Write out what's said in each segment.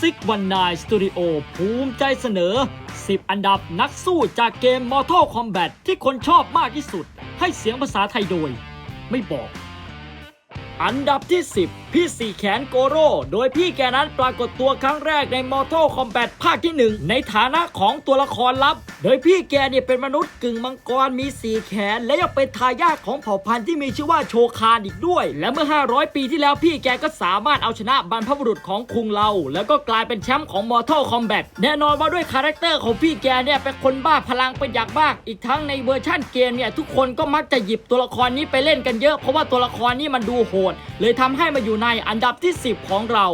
ซิกวันนายสตูดิโอภูมิใจเสนอ 10 อันดับนักสู้จากเกม Mortal Kombat ที่คนชอบมากที่สุด ให้เสียงภาษาไทยโดย ไม่บอก อันดับที่ 10พี่สี่แขนโกโร่ โดยพี่แกนั้นปรากฏตัวครั้งแรกใน Mortal Kombat ภาคที่ 1 ในฐานะของตัวละครลับ โดยพี่แกเนี่ยเป็นมนุษย์กึ่งมังกรมี4แขน และยังเป็นทายาทของเผ่าพันธุ์ที่มีชื่อว่าโชคานอีกด้วย และเมื่อ 500 ปีที่แล้วพี่แกก็สามารถเอาชนะบรรพบุรุษของคุงเรา แล้วก็กลายเป็นแชมป์ของ Mortal Kombat แน่นอนว่าด้วยคาแรคเตอร์ของพี่แกเนี่ยเป็นคนบ้าพลังเป็นอย่างมาก อีกทั้งในเวอร์ชั่นเกมเนี่ยทุกคนก็มักจะหยิบตัวละครนี้ไปเล่นกันเยอะเพราะว่าตัวละครนี้มันดูโหดเลยทำให้มาอยู่ในอันดับที่ 10 ของเรา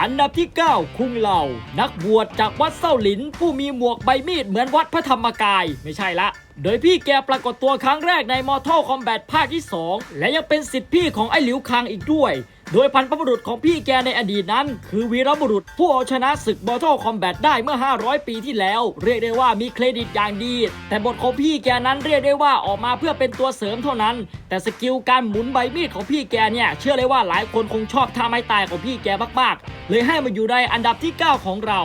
อันดับที่ 9 คุงเหล่า นักบวชจากวัดเส้าหลิน ผู้มีหมวกใบมีดเหมือนวัดพระธรรมกาย ไม่ใช่ละ โดยพี่แกปรากฏตัวครั้งแรกใน Mortal Kombat ภาคที่ 2 และยังเป็นสิทธิพี่ของไอ้หลิวคังอีกด้วย โดยพันธุ์บุรุษของพี่แกในอดีตนั้น คือวีรบุรุษผู้เอาชนะศึก Mortal Kombat ได้เมื่อ 500 ปีที่แล้ว เรียกได้ว่ามีเครดิตอย่างดี แต่บทของพี่แกนั้นเรียกได้ว่าออกมาเพื่อเป็นตัวเสริมเท่านั้น แต่สกิลการหมุนใบมีดของพี่แกเนี่ย เชื่อเลยว่าหลายคนคงชอบท่าไม้ตายของพี่แกมากๆ เลยให้มาอยู่ในอันดับที่ 9 ของเรา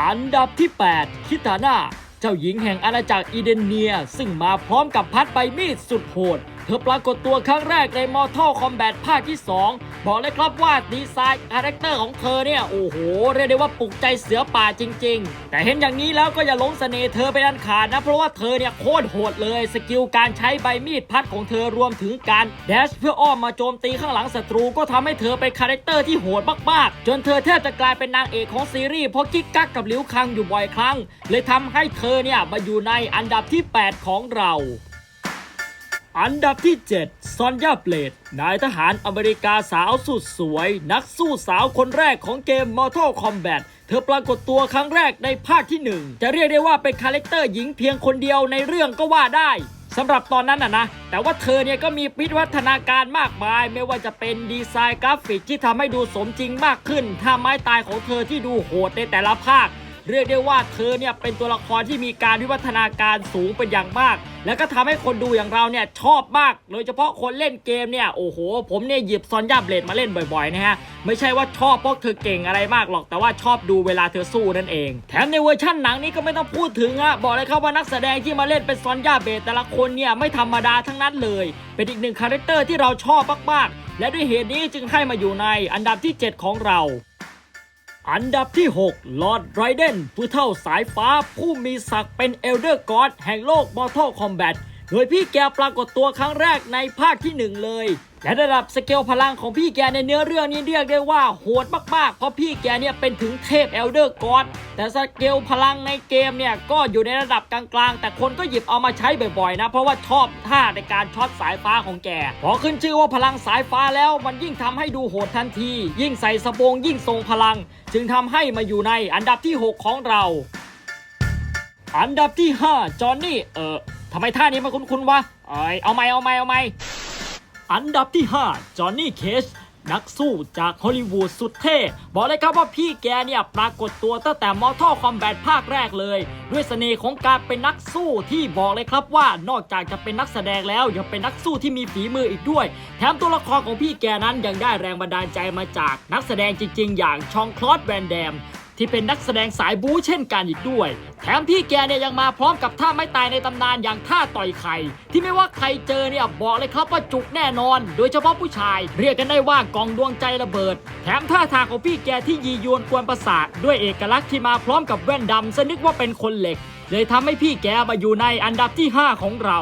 อันดับที่ 8 คิตาน่าเจ้าหญิงแห่งอาณาจักรอีเดนเนีย ซึ่งมาพร้อมกับพัดใบมีดสุดโหด เธอปรากฏตัวครั้งแรกใน Mortal Kombat ภาคที่ 2 บอกเลยครับว่าดีไซน์คาแรคเตอร์ของเธอเนี่ย โอ้โห เรียกได้ว่าปลุกใจเสือป่าจริง ๆ แต่เห็นอย่างนี้แล้วก็อย่าหลงเสน่ห์เธอไปดันขาดนะ เพราะว่าเธอเนี่ยโคตรโหดเลย สกิลการใช้ใบมีดพัดของเธอรวมถึงการแดชเพื่ออ้อมมาโจมตีข้างหลังศัตรูก็ทำให้เธอเป็นคาแรคเตอร์ที่โหดมากๆ จนเธอแทบจะกลายเป็นนางเอกของซีรีส์เพราะกิ๊กกักกับหลิวคังอยู่บ่อยครั้ง เลยทำให้เธอเนี่ยมาอยู่ในอันดับที่ 8 ของเรา อันดับที่ 7 ซอนยาเบลด นายทหารอเมริกาสาวสุดสวย นักสู้สาวคนแรกของเกม Mortal Kombat เธอปรากฏตัวครั้งแรกในภาคที่ 1 จะเรียกได้ว่าเป็นคาแรคเตอร์หญิงเพียงคนเดียวในเรื่องก็ว่าได้สำหรับตอนนั้นน่ะนะ แต่ว่าเธอเนี่ยก็มีวิวัฒนาการมากมาย ไม่ว่าจะเป็นดีไซน์กราฟิกที่ทำให้ดูสมจริงมากขึ้นท่าไม้ตายของเธอที่ดูโหดในแต่ละภาค เรียกได้ว่าเธอเนี่ยเป็นตัวละครที่มีการวิวัฒนาการสูงเป็นอย่างมาก แล้วก็ทำให้คนดูอย่างเราเนี่ยชอบมาก โดยเฉพาะคนเล่นเกมเนี่ยโอ้โห ผมเนี่ยหยิบซอนยาเบลดมาเล่นบ่อยๆนะฮะไม่ใช่ว่าชอบเพราะเธอเก่งอะไรมากหรอกแต่ว่าชอบดูเวลาเธอสู้นั่นเอง แถมในเวอร์ชั่นหนังนี้ก็ไม่ต้องพูดถึงอะบอกเลยครับว่านักแสดงที่มาเล่นเป็นซอนยาเบลดแต่ละคนเนี่ยไม่ธรรมดาทั้งนั้นเลย เป็นอีกหนึ่งคาแรคเตอร์ที่เราชอบมากๆและด้วยเหตุนี้จึงให้มาอยู่ในอันดับที่ 7 ของเรา อันดับที่ 6 ลอร์ดไรเดนผู้เท่าสายฟ้าผู้มีศักดิ์เป็นเอลเดอร์กอดแห่งโลกมอร์ทัลคอมแบทโดยพี่แกปรากฏตัวครั้งแรกในภาคที่ 1 เลย และระดับสเกลพลังของพี่แกในเนื้อเรื่องนี้เรียกได้ว่าโหดมากๆ เพราะพี่แกเนี่ยเป็นถึงเทพเอลเดอร์กอดแต่สเกลพลังในเกมเนี่ยก็อยู่ในระดับกลางๆ แต่คนก็หยิบเอามาใช้บ่อยๆนะ เพราะว่าชอบท่าในการช็อตสายฟ้าของแก พอขึ้นชื่อว่าพลังสายฟ้าแล้วมันยิ่งทำให้ดูโหดทันที ยิ่งใส่สบงยิ่งทรงพลัง จึงทำให้มาอยู่ในอันดับที่ 6 ของเรา อันดับที่5จอห์นนี่เออทำไมท่านี้มันคุ้นๆวะเอ้ยเอาไหมเอาไหมเอาไหม อันดับที่ 5 จอห์นนี่เคชนักสู้จากฮอลลีวูดสุดเท่ บอกเลยครับว่าพี่แกเนี่ยปรากฏตัวตั้งแต่ Mortal Kombat ภาคแรกเลย ด้วยเสน่ห์ของการเป็นนักสู้ที่บอกเลยครับว่านอกจากจะเป็นนักแสดงแล้วยังเป็นนักสู้ที่มีฝีมืออีกด้วย แถมตัวละครของพี่แกนั้นยังได้แรงบันดาลใจมาจากนักแสดงจริง ๆ อย่างชองคลอสแวนแดม ที่เป็นนักแสดงสายบู๊เช่นกันอีกด้วย แถมพี่แกเนี่ยยังมาพร้อมกับท่าไม้ตายในตำนานอย่างท่าต่อยไข่ที่ไม่ว่าใครเจอเนี่ยบอกเลยครับว่าจุกแน่นอน โดยเฉพาะผู้ชาย เรียกกันได้ว่ากองดวงใจระเบิด แถมท่าทางของพี่แกที่ยียวนกวนประสาทด้วยเอกลักษณ์ที่มาพร้อมกับแว่นดำซะนึกว่าเป็นคนเหล็ก เลยทำให้พี่แกมาอยู่ในอันดับที่ 5 ของเรา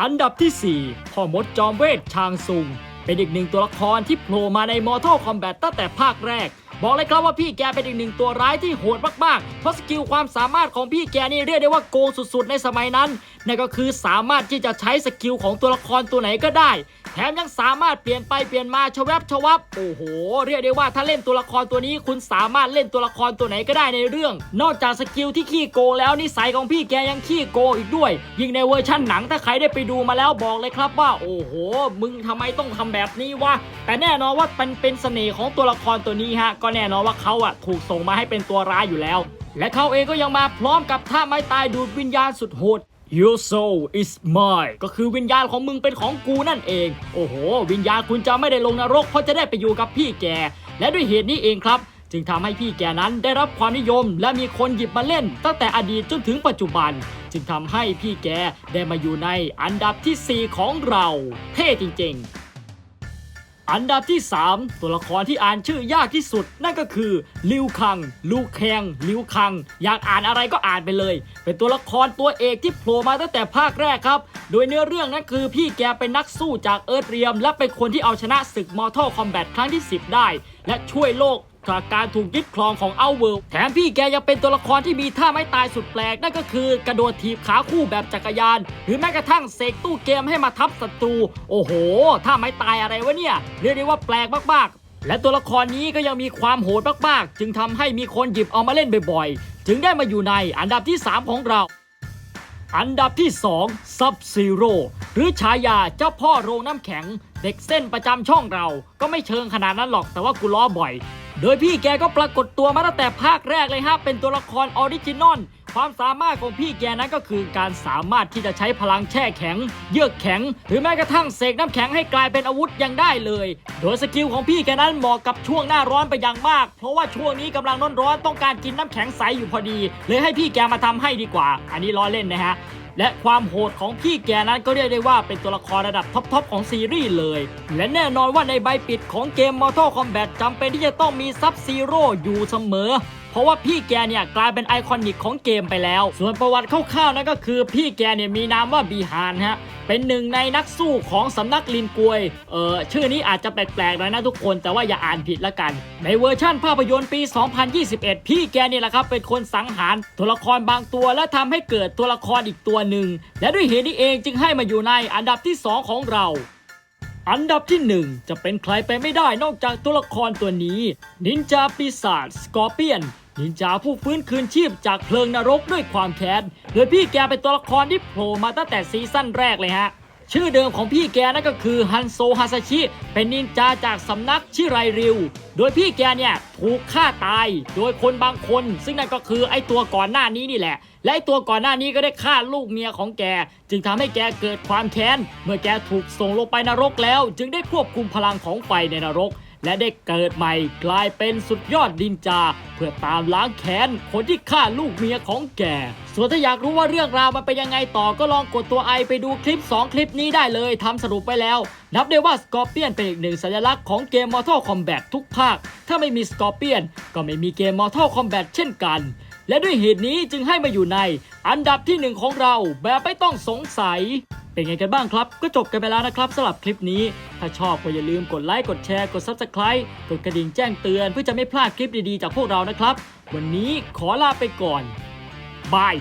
อันดับที่ 4 พ่อมดจอมเวทชางซุง เป็นอีกหนึ่งตัวละครที่โผล่มาใน Mortal Kombat ตั้งแต่ภาคแรก บอกเลยครับว่าพี่แกเป็นอีกหนึ่งตัวร้ายที่โหดมากๆ เพราะสกิลความสามารถของพี่แกนี่เรียกได้ว่าโกงสุดๆ ในสมัยนั้นนั่นก็คือสามารถที่จะใช้สกิลของตัวละครตัวไหนก็ได้ แถมยังสามารถเปลี่ยนไปเปลี่ยนมาชวับชวับโอ้โห เรียกได้ว่าถ้าเล่นตัวละครตัวนี้คุณสามารถเล่นตัวละครตัวไหนก็ได้ในเรื่อง นอกจากสกิลที่ขี้โกงแล้วนิสัยของพี่แกยังขี้โกงอีกด้วย ยิ่งในเวอร์ชั่นหนังถ้าใครได้ไปดูมาแล้วบอกเลยครับว่า โอ้โห มึงทำไมต้องทำแบบนี้วะแต่แน่นอนว่าเป็นเป็นเสน่ห์ของตัวละครตัวนี้ฮะก็แน่นอนว่าเขาอะถูกส่งมาให้เป็นตัวร้ายอยู่แล้ว และเขาเองก็ยังมาพร้อมกับท่าไม้ตายดูดวิญญาณสุดโหด Your soul is mine ก็คือวิญญาณของมึงเป็นของกูนั่นเอง โอ้โห วิญญาณคุณจะไม่ได้ลงนรก เพราะจะได้ไปอยู่กับพี่แก และด้วยเหตุนี้เองครับ จึงทำให้พี่แกนั้นได้รับความนิยม และมีคนหยิบมาเล่น ตั้งแต่อดีตจนถึงปัจจุบัน จึงทำให้พี่แกได้มาอยู่ในอันดับที่ 4 ของเรา เท่จริง ๆ อันดับที่ 3 ตัวละครที่อ่านชื่อยากที่สุด นั่นก็คือลิวคัง ลูแคงลิวคัง อยากอ่านอะไรก็อ่านไปเลย เป็นตัวละครตัวเอกที่โผล่มาตั้งแต่ภาคแรกครับ โดยเนื้อเรื่องนั้นคือพี่แกเป็นนักสู้จากเอิร์ธเรียม และเป็นคนที่เอาชนะศึกมอร์ทัลคอมแบทครั้งที่ 10 ได้ และช่วยโลก จากการถูกยึดครองของเอาเวิลด์แถมพี่แกยังเป็นตัวละครที่มีท่าไม้ตายสุดแปลก นั่นก็คือกระโดดถีบขาคู่แบบจักรยาน หรือแม้กระทั่งเสกตู้เกมให้มาทับศัตรู โอ้โหท่าไม้ตายอะไรวะเนี่ย เรียกได้ว่าแปลกมากๆ และตัวละครนี้ก็ยังมีความโหดมากๆ จึงทำให้มีคนหยิบเอามาเล่นบ่อยๆ จึงได้มาอยู่ในอันดับที่ 3 ของเราอันดับที่2 Sub Zero หรือฉายาเจ้าพ่อโรงน้ำแข็ง เด็กเส้นประจำช่องเรา ก็ไม่เชิงขนาดนั้นหรอกแต่ว่ากูล้อบ่อย โดยพี่แกก็ปรากฏตัวมาตั้งแต่ภาคแรกเลยฮะ เป็นตัวละครออริจินอล ความสามารถของพี่แกนั้นก็คือการสามารถที่จะใช้พลังแช่แข็ง เยือกแข็ง หรือแม้กระทั่งเสกน้ำแข็งให้กลายเป็นอาวุธยังได้เลย โดยสกิลของพี่แกนั้นเหมาะกับช่วงหน้าร้อนไปอย่างมาก เพราะว่าช่วงนี้กำลังร้อนต้องการกินน้ำแข็งใสอยู่พอดี เลยให้พี่แกมาทำให้ดีกว่า อันนี้ล้อเล่นนะฮะ และความโหดของพี่แกนั้นก็เรียกได้ว่าเป็นตัวละครระดับท็อปๆของซีรีส์เลย และแน่นอนว่าในใบปิดของเกม Mortal Kombat จำเป็นที่จะต้องมีซับซีโร่อยู่เสมอเพราะว่าพี่แกเนี่ยกลายเป็นไอคอนิกของเกมไปแล้ว ส่วนประวัติคร่าวๆนั่นก็คือพี่แกเนี่ยมีนามว่าบีฮานฮะ เป็นหนึ่งในนักสู้ของสำนักลินกวย เออชื่อนี้อาจจะแปลกๆหน่อยนะทุกคน แต่ว่าอย่าอ่านผิดละกัน ในเวอร์ชั่นภาพยนตร์ปี 2021 พี่แกนี่แหละครับ เป็นคนสังหารตัวละครบางตัว และทำให้เกิดตัวละครอีกตัวหนึ่ง และด้วยเหตุนี้เองจึงให้มาอยู่ในอันดับที่ 2 ของเราอันดับที่ 1 จะเป็นใครไปไม่ได้นอกจากตัวละครตัวนี้ นินจาปีศาจสกอร์เปียน นินจาผู้ฟื้นคืนชีพจากเพลิงนรกด้วยความแค้น โดยพี่แกเป็นตัวละครที่โผล่มาตั้งแต่ซีซั่นแรกเลยฮะ ชื่อเดิมของพี่แกนั่นก็คือฮันโซฮาซาชิ เป็นนินจาจากสำนักชิไรริว โดยพี่แกเนี่ยถูกฆ่าตายโดยคนบางคน ซึ่งนั่นก็คือไอตัวก่อนหน้านี้นี่แหละ และไอตัวก่อนหน้านี้ก็ได้ฆ่าลูกเมียของแก จึงทำให้แกเกิดความแค้น เมื่อแกถูกส่งลงไปนรกแล้ว จึงได้ควบคุมพลังของไฟในนรก และได้เกิดใหม่กลายเป็นสุดยอดดินจา เพื่อตามล้างแค้นคนที่ฆ่าลูกเมียของแก ส่วนถ้าอยากรู้ว่าเรื่องราวมันเป็นยังไงต่อก็ลองกดตัวไอไปดูคลิป 2 คลิปนี้ได้เลยทำสรุปไปแล้ว นับได้ว่าสกอร์เปียนเป็นอีกหนึ่งสัญลักษณ์ของเกม Mortal Kombat ทุกภาค ถ้าไม่มีสกอร์เปียนก็ไม่มีเกม Mortal Kombat เช่นกันและด้วยเหตุนี้จึงให้มาอยู่ใน อันดับที่หนึ่งของเราแบบไม่ต้องสงสัย เป็นไงกันบ้างครับ ก็จบกันไปแล้วนะครับสำหรับคลิปนี้ ถ้าชอบก็อย่าลืมกดไลค์กดแชร์กด Subscribe กดกระดิ่งแจ้งเตือนเพื่อจะไม่พลาดคลิปดีๆจากพวกเรานะครับ วันนี้ขอลาไปก่อนบาย